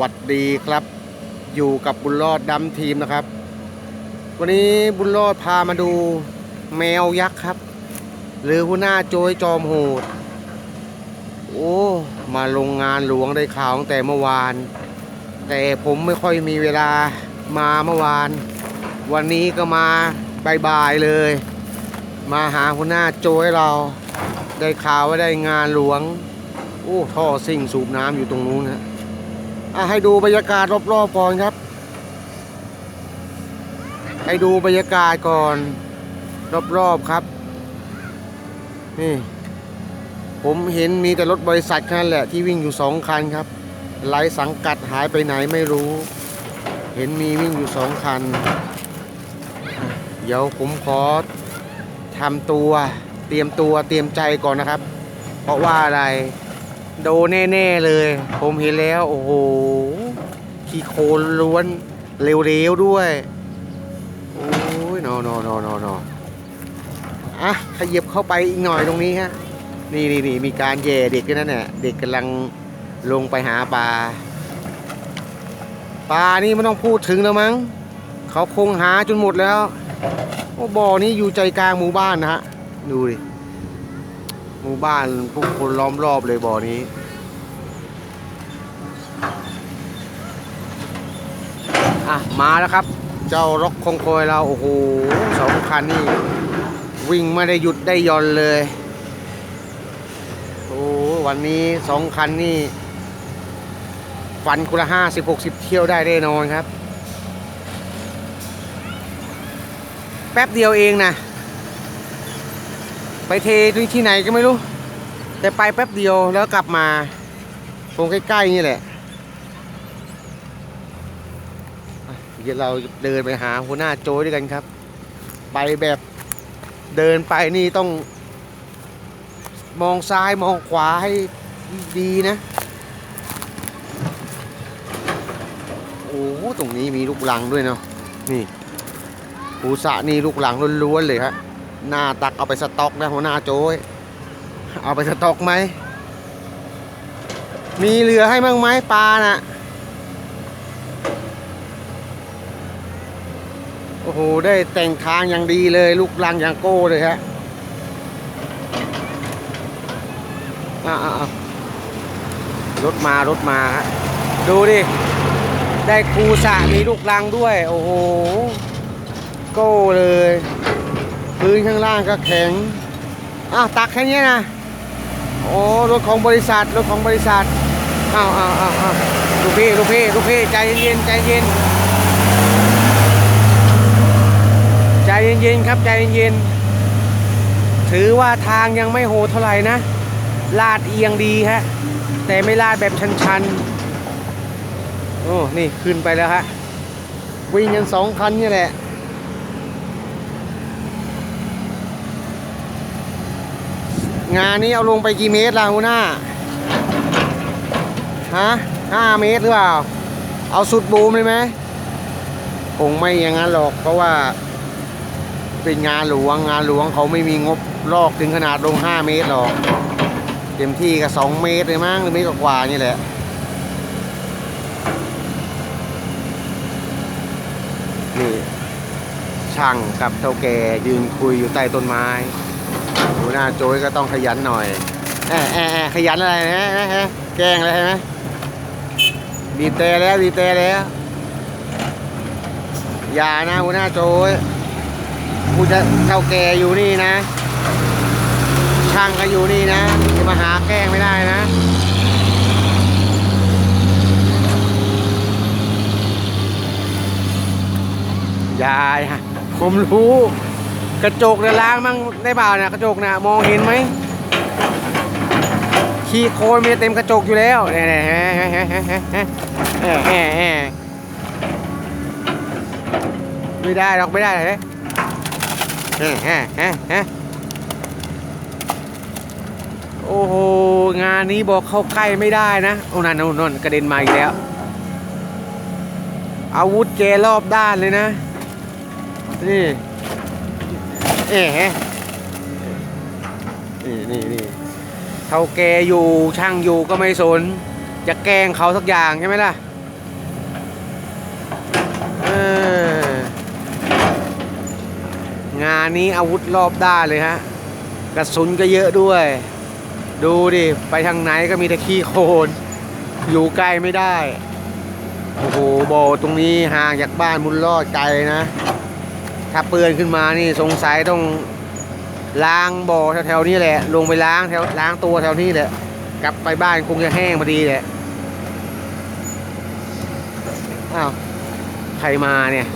วัสดีครับ อยู่กับบุญรอดดำทีมนะครับ วันนี้บุญรอดพามาดูแมวยักษ์ครับ หรือหัวหน้าโจยจอมโหด โอ้มาลงงานหลวงได้ข่าวตั้งแต่เมื่อวาน แต่ผมไม่ค่อยมีเวลามาเมื่อวาน วันนี้ก็มาบ่ายๆเลย มาหาหัวหน้าโจยเรา ได้ข่าวว่าได้งานหลวงโอ้ท่อซิ่งสูบน้ำอยู่ตรงนู้นนะ ให้ดูบรรยากาศรอบๆก่อนครับ ให้ดูบรรยากาศก่อน รอบๆครับ นี่ ผมเห็นมีแต่รถบริษัทแค่นั้นแหละที่วิ่งอยู่สองคันครับไร้สังกัดหายไปไหนไม่รู้ เห็นมีวิ่งอยู่สองคัน เดี๋ยวผมขอทำตัว เตรียมตัวเตรียมใจก่อนนะครับ เพราะว่าอะไร โดนแน่ๆเลย ผมเห็นแล้ว โอ้โหขี้โคลนล้วนเร็วๆด้วย โอ้ยนอนอนอนอนออะขยับเข้าไปอีกหน่อยตรงนี้ฮะ นี่นี่นี่มีการแย่เด็กกันนั่นเนี่ยเด็กกำลังลงไปหาปลา ปลานี่ไม่ต้องพูดถึงแล้วมั้ง เขาคงหาจนหมดแล้ว โอ้บ่อนี้อยู่ใจกลางหมู่บ้านนะฮะ ดูดิ หมู่บ้านผู้คนล้อมรอบเลยบ่อนี้อะมาแล้วครับ เจ้าร็อกคงคอยเราโอ้โหสองคันนี่วิ่งไม่ได้หยุดได้ย่อนเลยโอ้วันนี้สองคันนี่ฟันคุณละห้าสิบหกสิบเที่ยวได้แน่นอนครับ แป๊บเดียวเองนะ ไปเทที่ที่ไหนก็ไม่รู้ แต่ไปแป๊บเดียวแล้วกลับมาคงใกล้ๆนี่แหละเดี๋ยวเราเดินไปหาหัวหน้าโจ้ด้วยกันครับ ไปแบบเดินไปนี่ต้อง มองซ้ายมองขวาให้ดีนะ โอ้ตรงนี้มีลูกลังด้วยเนาะนี่ปูสะนี่ลูกลังล้วนๆเลยฮะ หน้าตักเอาไปสต็อกนะหัวหน้าโจ้ยเอาไปสต็อกไหม มีเหลือให้มั้งไหมปลาน่ะ โอ้โห ได้แต่งทางอย่างดีเลยลูกลังอย่างโก้เลยฮะอ่าๆรถมารถมาฮะดูดิ ได้ครูสะมีลูกลังด้วย โอ้โห โก้เลย พื้นข้างล่างก็แข็งอ้าวตักแค่นี้นะโอ้รถของบริษัทรถของบริษัทอ้าวอ้าวอ้าวอ้าวลูกพี่ลูกพี่ลูกพี่ใจเย็นใจเย็นใจเย็นๆครับใจเย็นๆถือว่าทางยังไม่โหดเท่าไหร่นะ ลาดเอียงดีฮะ แต่ไม่ลาดแบบชันๆโอ้นี่ขึ้นไปแล้วฮะวิ่งกันสองคันนี่แหละ งานนี้เอาลงไปกี่เมตรล่ะหัวหน้าฮะห้าเมตรหรือเปล่า เอาสุดบูมเลยไหมคงไม่อย่างนั้นหรอกเพราะว่า เป็นงานหลวงงานหลวงเขาไม่มีงบลอกถึงขนาดลงห้าเมตรหรอกเต็มที่ก็สองเมตรเลยมั้งหรือเมตรกว่านี่แหละนี่ช่างกับเท่าแกยืนคุยอยู่ใต้ต้นไม้ หัวหน้าโจ้ยก็ต้องขยันหน่อยแอะแอะแอะขยันอะไรนะนะฮะแกล้งอะไรใช่ไหมบีบแต่แล้วบีบแต่แล้วอย่านะหัวหน้าโจ้ยกูจะเท่าแกอยู่นี่นะ ช่างก็อยู่นี่นะจะมาหาแกล้งไม่ได้นะยายฮะผมรู้ กระจกเนี่ยล้างมั่งได้เปล่าเนี่ยกระจกเนี่ยมองเห็นไหมขี้โคลนมีเต็มกระจกอยู่แล้วเนี่ยเนี่ยฮะฮะฮะฮะฮะแอะแอะแอะไม่ได้หรอกไม่ได้เลยฮะฮะฮะฮะโอ้โหงานนี้บอกเข้าใกล้ไม่ได้นะโอ้นั่นนั่นนั่นกระเด็นมาอีกแล้ว อาวุธแกรอบด้านเลยนะนี่ เอ๋นี่นี่นี่เท่าแกอยู่ช่างอยู่ก็ไม่สน จะแกล้งเขาสักอย่างใช่ไหมล่ะงานนี้อาวุธรอบด้านเลยฮะ กระสุนก็เยอะด้วย ดูดิ ไปทางไหนก็มีแต่ขี้โคลนอยู่ใกล้ไม่ได้ โอ้โหโบตรงนี้ห่างจากบ้านมุนรอดไกลนะ ถ้าเปื้อนขึ้นมานี่สงสัยต้องล้างบ่อแถวๆนี้แหละ ลงไปล้างแถวล้างตัวแถวนี้แหละ กลับไปบ้านคงจะแห้งพอดีแหละอ้าวใครมาเนี่ย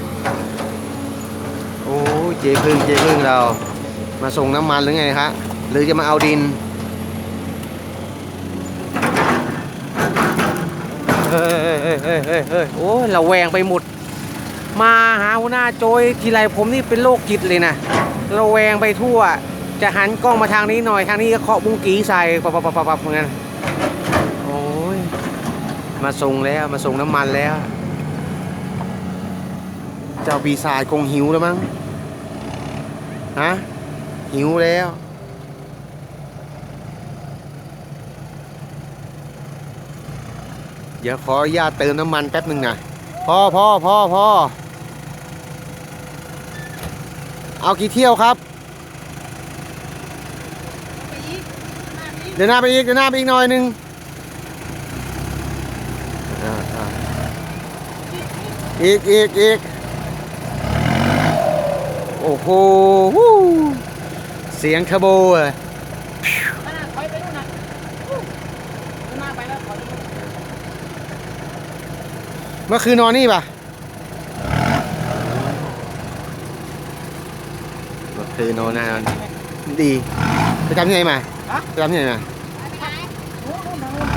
โอ้เจ๊พึ่งเจ๊พึ่งเรา มาส่งน้ำมันหรือไงครับหรือจะมาเอาดินเฮ้ยเฮ้ยเฮ้ยเฮ้ยเฮ้ยโอ้เราแวงไปหมด มาหาหัวหน้าโจยทีไรผมนี่เป็นโรคจิตเลยนะเราแวงไปทั่ว จะหันกล้องมาทางนี้หน่อยทางนี้ก็เคาะบุ้งกีใส่ปับปับปับปับปับเหมือนกันโอ้ยมาส่งแล้วมาส่งน้ำมันแล้ว เจ้าปีศาจคงหิวแล้วมั้งฮะหิวแล้วเดี๋ยวขออนุญาตเติมน้ำมันแป๊บหนึ่งนะพ่อพ่อพ่อพ่อ เอากี่เที่ยวครับ เดี๋ยวหน้าไปอีก เดี๋ยวหน้าไปอีกหน่อยหนึงอ่าอ่าอีกอีกอีกโอ้โห เสียงคาโบอะขนาดถอยไปนู่นนะอู้หน้าไปแล้วถอยเมื่อคืนนอนนี่ปะ เมื่อคืนนอนนานดีไปทำที่ไหนมาไปทำที่ไหนมานู่นนู่นนู่น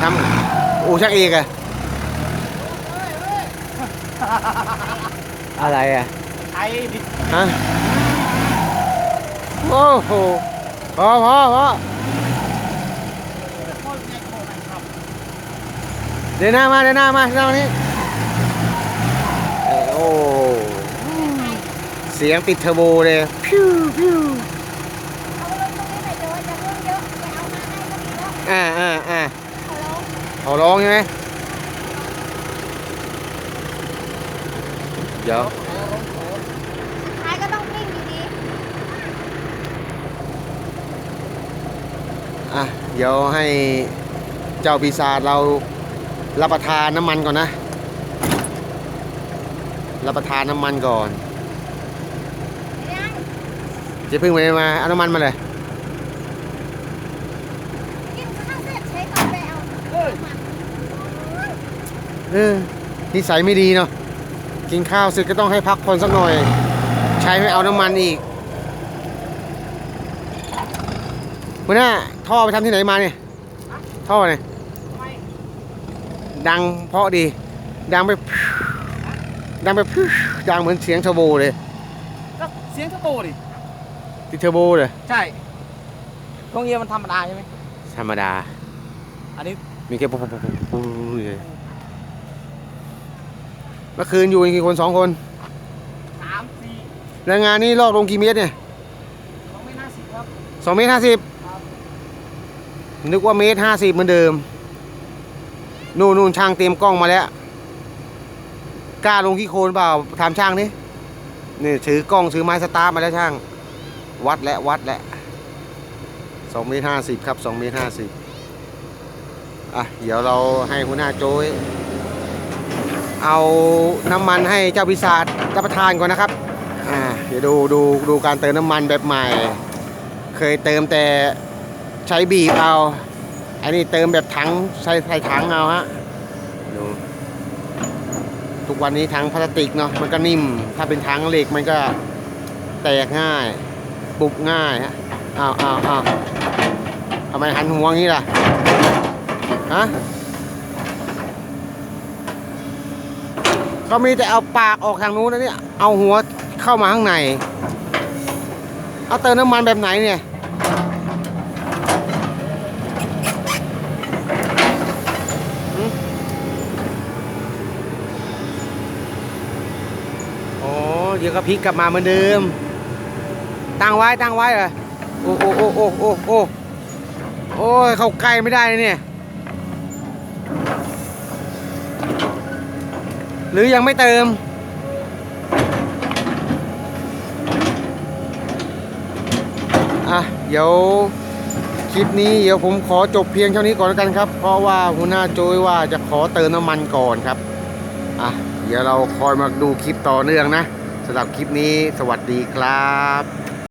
ทำอูช่างเอกอะอะไรอะไอ้ดิฮะโอ้โหพอพอพอโคตรไงโคตรไงครับเดินหน้ามาเดินหน้ามาเดินหน้ามานี่เอ้ยโอ้ เสียงติดเทอร์โบเลยพิวพิวเอาลงตรงนี้หน่อยเดี๋ยวจะเพิ่มเยอะจะเอามาให้ก็ดีแล้วอ่าอ่าอ่าเอาลงเขาร้องใช่ไหมเดี๋ยวท้ายก็ต้องนิ่งดีอะ เดี๋ยวให้เจ้าปีศาจเรารับประทานน้ำมันก่อนนะ รับประทานน้ำมันก่อนๆยังเจะพึ่งไปมาเอาน้ำมันมาเลยกินข้าวเสร็จใช้ก่อนไปเอาเฮ้ยเออนิสัยไม่ดีเนาะกินข้าวเสร็จก็ต้องให้พักผ่อนสักหน่อย ใช้ไม่เอาน้ำมันอีกหัวหน้าท่อไปทำที่ไหนมาเนี่ยท่อเนี่ยดังเพราะดี ดังไปดังไปดังเหมือนเสียงเทอร์โบเลย เสียงเทอร์โบดิ ติดเทอร์โบเลยใช่ตรงเยียมันธรรมดาใช่ไหมธรรมดา อันนี้มีแค่ปุ๊บปุ๊บปุ๊บปุ๊บเลยเมื่อคืนอยู่กันกี่คนสองคนสามสี่แล้วงานนี้ลอกลงกี่เมตรเนี่ยสองไม่น่าสิบครับ สองเมตรห้าสิบครับ นึกว่าเมตรห้าสิบเหมือนเดิม นู่นนู่นช่างเตรียมกล้องมาแล้ว กล้าลงที่โคนเปล่าถามช่างนี่นี่ถือกล้องถือไม้สตาร์ทมาแล้วช่าง วัดแล้ววัดแล้วสองเมตรห้าสิบครับสองเมตรห้าสิบอะ เดี๋ยวเราให้หัวหน้าโจ้ยเอาน้ำมันให้เจ้าพิศาจรับประทานก่อนนะครับ อ่า เดี๋ยวดูดูดูการเติมน้ำมันแบบใหม่ เคยเติมแต่ใช้บีบเอา อันนี้เติมแบบถังใส่ใส่ถังเอาฮะ ดู ทุกวันนี้ถังพลาสติกเนาะ มันก็นิ่ม ถ้าเป็นถังเหล็กมันก็แตกง่าย ปุบง่ายฮะอ้าวอ้าวอ้าวทำไมหันหัวงี้ล่ะฮะก็มีแต่เอาปากออกทางนู้นนะเนี่ย เอาหัวเข้ามาข้างใน เอาเติมน้ำมันแบบไหนเนี่ยโอ้เดี๋ยวก็พลิกกลับมาเหมือนเดิม ตั้งไว้ตั้งไว้เหรอโอ้โอ้โอ้โอ้โอ้โอ้โอ้ยเข้าใกล้ไม่ได้เลยนี่ยหรือยังไม่เติมอะเดี๋ยวคลิปนี้เดี๋ยวผมขอจบเพียงเท่านี้ก่อนแล้วกันครับ เพราะว่าหัวหน้าโจยว่าจะขอเติมน้ำมันก่อนครับอะเดี๋ยวเราคอยมาดูคลิปต่อเนื่องนะสำหรับคลิปนี้สวัสดีครับ